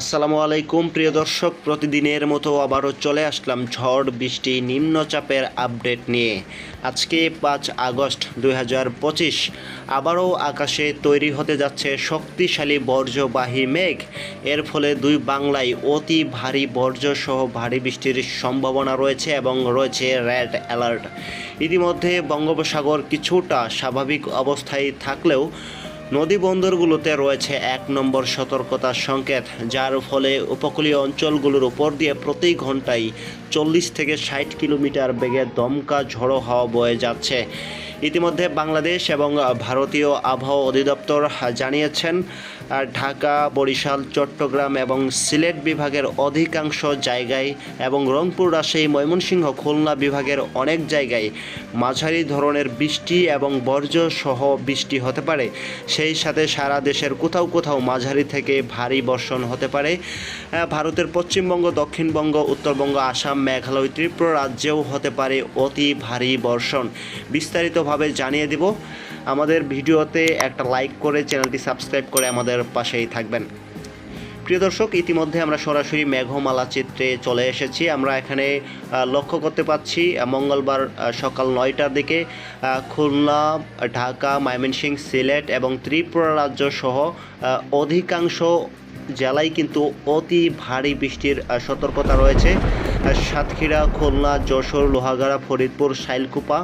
আসসালামু আলাইকুম, প্রিয় দর্শক। প্রতিদিনের মতো আবারও চলে আসলাম ঝড় বৃষ্টি নিম্নচাপের আপডেট নিয়ে। আজকে পাঁচ আগস্ট দুই হাজার পঁচিশ। আবারও আকাশে তৈরি হতে যাচ্ছে শক্তিশালী বর্জ্যবাহী মেঘ। এর ফলে দুই বাংলায় অতি ভারী বর্জ্য সহ ভারী বৃষ্টির সম্ভাবনা রয়েছে এবং রয়েছে রেড অ্যালার্ট। ইতিমধ্যে বঙ্গোপসাগর কিছুটা স্বাভাবিক অবস্থায় থাকলেও নদী বন্দরগুলোতে রয়েছে এক নম্বর সতর্কতার সংকেত, যার ফলে উপকূলীয় অঞ্চলগুলোর উপর দিয়ে প্রতি ঘন্টায় চল্লিশ থেকে ষাট কিলোমিটার বেগে দমকা ঝড়ো হাওয়া বয়ে যাচ্ছে। ইতিমধ্যে বাংলাদেশ এবং ভারতীয় আবহাওয়া অধিদপ্তর জানিয়েছেন ঢাকা, বরিশাল, চট্টগ্রাম এবং সিলেট বিভাগের অধিকাংশ জায়গায় এবং রংপুর, রাজশাহী, ময়মনসিংহ, খুলনা বিভাগের অনেক জায়গায় মাঝারি ধরনের বৃষ্টি এবং বর্জ্য সহ বৃষ্টি হতে পারে। সেই সাথে সারা দেশের কোথাও কোথাও মাঝারি থেকে ভারী বর্ষণ হতে পারে। ভারতের পশ্চিমবঙ্গ, দক্ষিণবঙ্গ, উত্তরবঙ্গ, আসাম, মেঘালয়, ত্রিপুরা রাজ্যেও হতে পারে অতি ভারী বর্ষণ। বিস্তারিতভাবে জানিয়ে দিব। আমাদের ভিডিওতে একটা লাইক করে চ্যানেলটি সাবস্ক্রাইব করে আমাদের পাশেই থাকবেন। প্রিয় দর্শক, ইতিমধ্যে আমরা সরাসরি মেঘমালা চিত্রে চলে এসেছি। আমরা এখানে লক্ষ্য করতে পাচ্ছি মঙ্গলবার সকাল নয়টার দিকে খুলনা, ঢাকা ময়মনসিংহ সিলেট এবং ত্রিপুরা রাজ্য সহ অধিকাংশ জেলায় কিন্তু অতি ভারী বৃষ্টির সতর্কতা রয়েছে। সাতক্ষীরা, খুলনা, যশোর, লোহাগাড়া, ফরিদপুর, শাইলকুপা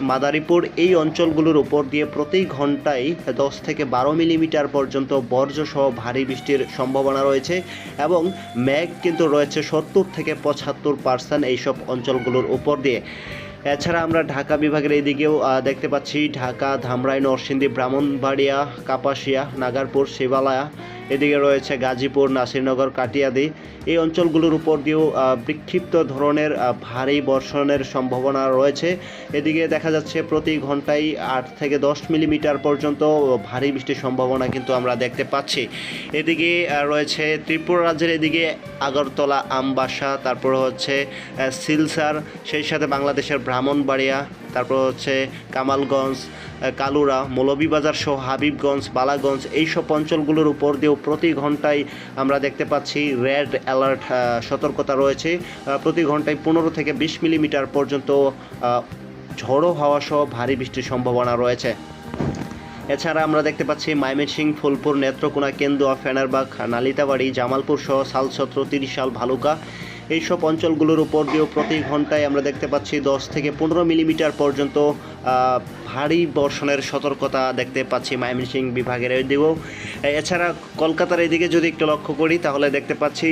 মাদারীপুর এই অঞ্চলগুলোর উপর দিয়ে প্রতি ঘন্টায় দশ থেকে বারো মিলিমিটার পর্যন্ত বর্জ্যসহ ভারী বৃষ্টির সম্ভাবনা রয়েছে এবং মেঘ কিন্তু রয়েছে সত্তর থেকে পঁচাত্তর পার্সেন্ট এইসব অঞ্চলগুলোর উপর দিয়ে। এছাড়া আমরা ঢাকা বিভাগের এইদিকেও দেখতে পাচ্ছি ঢাকা, ধামরাই, নরসিংদী, ব্রাহ্মণবাড়িয়া, কাপাসিয়া, নাগারপুর, শিবালয়া এদিকে রয়েছে গাজীপুর, নাসিরনগর, কাটিয়াদি। এই অঞ্চলগুলোর উপর দিয়েও বিক্ষিপ্ত ধরনের ভারী বর্ষণের সম্ভাবনা রয়েছে। এদিকে দেখা যাচ্ছে প্রতি ঘন্টায় আট থেকে দশ মিলিমিটার পর্যন্ত ভারী বৃষ্টির সম্ভাবনা কিন্তু আমরা দেখতে পাচ্ছি। এদিকে রয়েছে ত্রিপুরা রাজ্যের এদিকে আগরতলা, আমবাসা, তারপর হচ্ছে সিলসার, সেই সাথে বাংলাদেশের ব্রাহ্মণবাড়িয়া তারপর হচ্ছে কামালগঞ্জ কালুরা, মৌলভীবাজার সহ হাবিবগঞ্জ, বালাগঞ্জ, এইসব অঞ্চলগুলোর উপর দিয়েও প্রতি ঘন্টায় আমরা দেখতে পাচ্ছি রেড অ্যালার্ট সতর্কতা রয়েছে। প্রতি ঘন্টায় পনেরো থেকে বিশ মিলিমিটার পর্যন্ত ঝড়ো হাওয়া সহ ভারী বৃষ্টির সম্ভাবনা রয়েছে। এছাড়া আমরা দেখতে পাচ্ছি ময়মনসিং, ফুলপুর, নেত্রকোনা, কেন্দুয়া, ফেনারবাগ, নালিতাবাড়ি, জামালপুর সহ সালছত্র তিরিশাল ভালুকা এইসব অঞ্চলগুলোর উপর দিয়েও প্রতি ঘন্টায় আমরা দেখতে পাচ্ছি দশ থেকে পনেরো মিলিমিটার পর্যন্ত ভারী বর্ষণের সতর্কতা দেখতে পাচ্ছি ময়মনসিং বিভাগের এদিকেও এছাড়া কলকাতার এদিকে যদি একটু লক্ষ্য করি, তাহলে দেখতে পাচ্ছি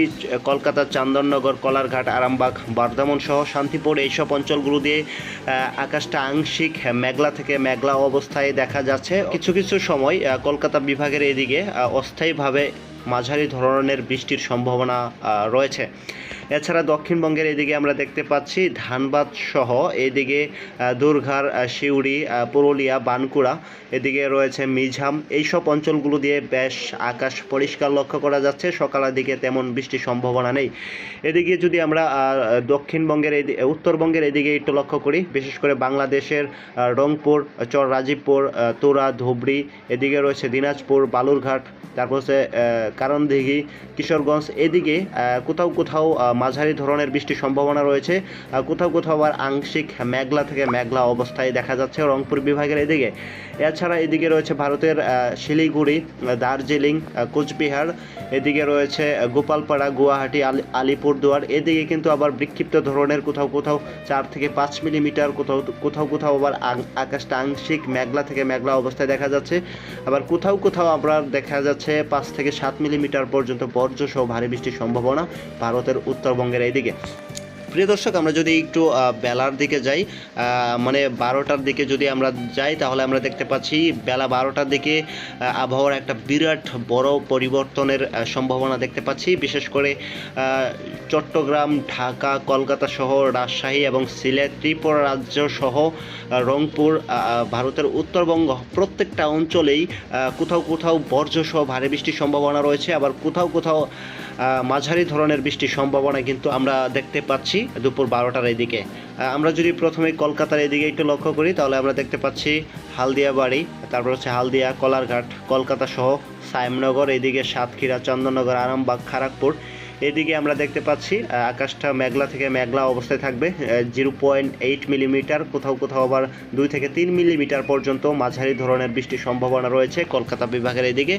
কলকাতার চান্দননগর, কলারঘাট, আরামবাগ, বর্ধমান সহ শান্তিপুর এইসব অঞ্চলগুলো দিয়ে আকাশটা আংশিক মেঘলা থেকে মেঘলা অবস্থায় দেখা যাচ্ছে। কিছু কিছু সময় কলকাতা বিভাগের এদিকে অস্থায়ীভাবে মাঝারি ধরনের বৃষ্টির সম্ভাবনা রয়েছে। এছাড়া দক্ষিণবঙ্গের এদিকে আমরা দেখতে পাচ্ছি ধানবাদ সহ এদিকে আহ, সিউড়ি পুরুলিয়া বানকুড়া এদিকে রয়েছে মিঝাম এইসব অঞ্চলগুলো দিয়ে বেশ আকাশ পরিষ্কার লক্ষ্য করা যাচ্ছে। সকালের দিকে তেমন বৃষ্টির সম্ভাবনা নেই। এদিকে যদি আমরা দক্ষিণবঙ্গের উত্তরবঙ্গের এদিকে একটু লক্ষ্য করি বিশেষ করে বাংলাদেশের রংপুর চর রাজীবপুর তুরা ধুবড়ি এদিকে রয়েছে দিনাজপুর বালুরঘাট তারপর হচ্ছে কারণদিঘি কিশোরগঞ্জ এদিকে কোথাও কোথাও মাঝারি ধরনের বৃষ্টির সম্ভাবনা রয়েছে। কোথাও কোথাও আবার আংশিক মেঘলা থেকে মেঘলা অবস্থায় দেখা যাচ্ছে রংপুর বিভাগের এদিকে। এছাড়া এদিকে রয়েছে ভারতের শিলিগুড়ি, দার্জিলিং কোচবিহার, এদিকে রয়েছে গোপালপাড়া, গুয়াহাটি, আলি আলিপুরদুয়ার। এদিকে কিন্তু আবার বিক্ষিপ্ত ধরনের কোথাও কোথাও চার থেকে পাঁচ মিলিমিটার কোথাও কোথাও কোথাও আবার আকাশটা আংশিক মেঘলা থেকে মেঘলা অবস্থায় দেখা যাচ্ছে। আবার কোথাও কোথাও আবার দেখা যাচ্ছে পাঁচ থেকে সাত মিলিমিটার পর্যন্ত বর্জ্য সহ ভারী বৃষ্টির সম্ভাবনা। ভারতের উত্তরবঙ্গের এইদিকে। প্রিয় দর্শক, আমরা যদি একটু বেলার দিকে যাই মানে বারোটার দিকে যদি আমরা যাই, তাহলে আমরা দেখতে পাচ্ছি বেলা বারোটার দিকে আবহাওয়ার একটা বিরাট বড় পরিবর্তনের সম্ভাবনা দেখতে পাচ্ছি। বিশেষ করে চট্টগ্রাম, ঢাকা, কলকাতা সহ রাজশাহী এবং সিলেট, ত্রিপুরা রাজ্য সহ রংপুর ভারতের উত্তরবঙ্গ, প্রত্যেকটা অঞ্চলেই কোথাও কোথাও বর্জ্য সহ ভারী বৃষ্টির সম্ভাবনা রয়েছে। আবার কোথাও কোথাও মাঝারি ধরনের বৃষ্টির সম্ভাবনা কিন্তু আমরা দেখতে পাচ্ছি দুপুর বারোটার এদিকে। আমরা যদি প্রথমে কলকাতার এদিকে একটু লক্ষ্য করি, তাহলে আমরা দেখতে পাচ্ছি হালদিয়া বাড়ি তারপর হচ্ছে হালদিয়া, কলারঘাট, কলকাতা সহ সাইমনগর এদিকে সাতক্ষীরা, চন্দননগর, আরামবাগ খড়গপুর এদিকে আমরা দেখতে পাচ্ছি আকাশটা মেঘলা থেকে মেঘলা অবস্থায় থাকবে জিরো পয়েন্ট এইট মিলিমিটার কোথাও কোথাও আবার দুই থেকে তিন মিলিমিটার পর্যন্ত মাঝারি ধরনের বৃষ্টির সম্ভাবনা রয়েছে কলকাতা বিভাগের এদিকে।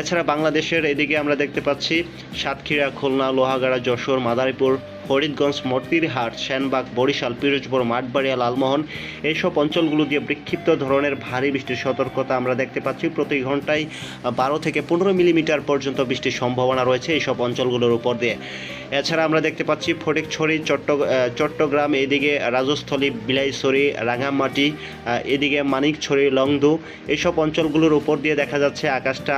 এছাড়া বাংলাদেশের এদিকে আমরা দেখতে পাচ্ছি সাতক্ষীরা, খুলনা, লোহাগাড়া, যশোর, মাদারীপুর ফরিদগঞ্জ, মতিরহাট, সেনবাগ, বরিশাল, পিরোজপুর, মাঠবাড়িয়া, লালমোহন এইসব অঞ্চলগুলো দিয়ে বিক্ষিপ্ত ধরনের ভারী বৃষ্টির সতর্কতা আমরা দেখতে পাচ্ছি। প্রতি ঘন্টায় বারো থেকে পনেরো মিলিমিটার পর্যন্ত বৃষ্টির সম্ভাবনা রয়েছে এইসব অঞ্চলগুলোর উপর দিয়ে। এছাড়া আমরা দেখতে পাচ্ছি ফটিকছড়ি চট্ট চট্টগ্রাম, এদিকে রাজস্থলী, বিলাইছড়ি রাঙামাটি এদিকে মানিকছড়ি, লংদু এইসব অঞ্চলগুলোর উপর দিয়ে দেখা যাচ্ছে আকাশটা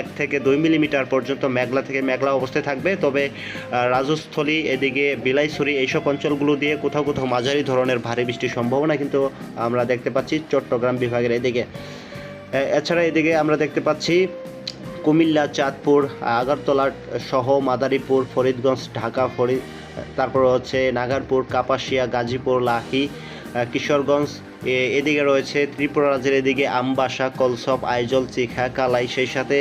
এক থেকে দুই মিলিমিটার পর্যন্ত মেঘলা থেকে মেঘলা অবস্থায় থাকবে। তবে রাজস্থলী, এদিকে বিলাইছড়ি এইসব অঞ্চলগুলো দিয়ে কোথাও কোথাও মাঝারি ধরনের ভারী বৃষ্টির সম্ভাবনা কিন্তু আমরা দেখতে পাচ্ছি চট্টগ্রাম বিভাগের এদিকে। এছাড়া এদিকে আমরা দেখতে পাচ্ছি কুমিল্লা, চাঁদপুর, আগরতলা সহ মাদারীপুর, ফরিদগঞ্জ, ঢাকা, ফরি, তারপর হচ্ছে নাগারপুর, কাপাসিয়া, গাজীপুর লাহি কিশোরগঞ্জ এদিকে রয়েছে ত্রিপুরা রাজ্যের এদিকে আমবাসা, কলসপ, আইজল, চিখা, কালাই, সেই সাথে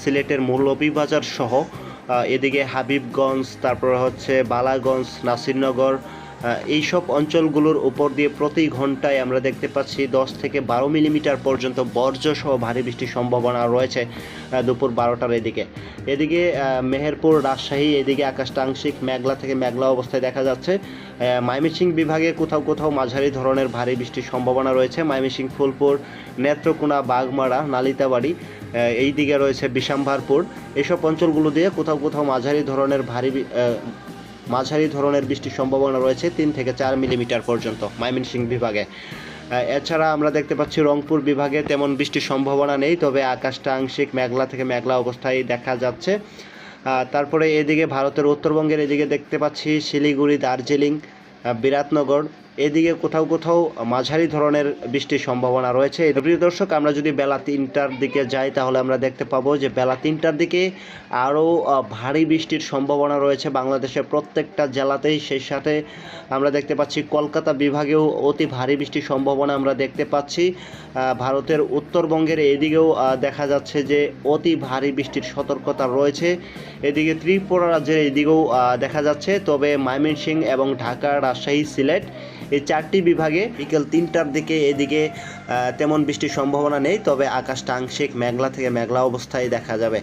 সিলেটের মৌলভীবাজার সহ এদিকে হাবিবগঞ্জ তারপর হচ্ছে বালাগঞ্জ নাসিরনগর আহ, এইসব অঞ্চলগুলোর উপর দিয়ে প্রতি ঘন্টায় আমরা দেখতে পাচ্ছি দশ থেকে বারো মিলিমিটার পর্যন্ত বর্জ্য সহ ভারী বৃষ্টির সম্ভাবনা রয়েছে দুপুর বারোটার এদিকে। এদিকে মেহেরপুর রাজশাহী এদিকে আকাশটা আংশিক মেঘলা থেকে মেঘলা অবস্থায় দেখা যাচ্ছে। মাইমিসিং বিভাগে কোথাও কোথাও মাঝারি ধরনের ভারী বৃষ্টির সম্ভাবনা রয়েছে। মাইমিসিং ফুলপুর নেত্রকোনা বাগমারা নালিতাবাড়ি এই দিকে রয়েছে বিশাম্ভারপুর। এইসব অঞ্চলগুলো দিয়ে কোথাও কোথাও মাঝারি ধরনের ভারী মাঝারি ধরনের বৃষ্টির সম্ভাবনা রয়েছে তিন থেকে চার মিলিমিটার পর্যন্ত ময়মনসিংহ বিভাগে। এছাড়া আমরা দেখতে পাচ্ছি রংপুর বিভাগে তেমন বৃষ্টির সম্ভাবনা নেই, তবে আকাশটা আংশিক মেঘলা থেকে মেঘলা অবস্থায় দেখা যাচ্ছে। তারপরে এদিকে ভারতের উত্তরবঙ্গের এদিকে দেখতে পাচ্ছি শিলিগুড়ি, দার্জিলিং বিরাটনগর এদিকে কোথাও কোথাও মাঝারি ধরনের বৃষ্টির সম্ভাবনা রয়েছে। প্রিয় দর্শক, আমরা যদি বেলা তিনটার দিকে যাই, তাহলে আমরা দেখতে পাবো যে বেলা তিনটার দিকে আরও ভারী বৃষ্টির সম্ভাবনা রয়েছে বাংলাদেশের প্রত্যেকটা জেলাতেই। সেই সাথে আমরা দেখতে পাচ্ছি কলকাতা বিভাগেও অতি ভারী বৃষ্টির সম্ভাবনা আমরা দেখতে পাচ্ছি। ভারতের উত্তরবঙ্গের এদিকেও দেখা যাচ্ছে যে অতি ভারী বৃষ্টির সতর্কতা রয়েছে। এদিকে ত্রিপুরা রাজ্যের এদিকেও দেখা যাচ্ছে। তবে ময়মনসিংহ এবং ঢাকা রাজশাহী, সিলেট এই চারটি বিভাগে বিকেল তিনটার দিকে এদিকে তেমন বৃষ্টির সম্ভাবনা নেই, তবে আকাশটা আংশিক মেঘলা থেকে মেঘলা অবস্থায় দেখা যাবে।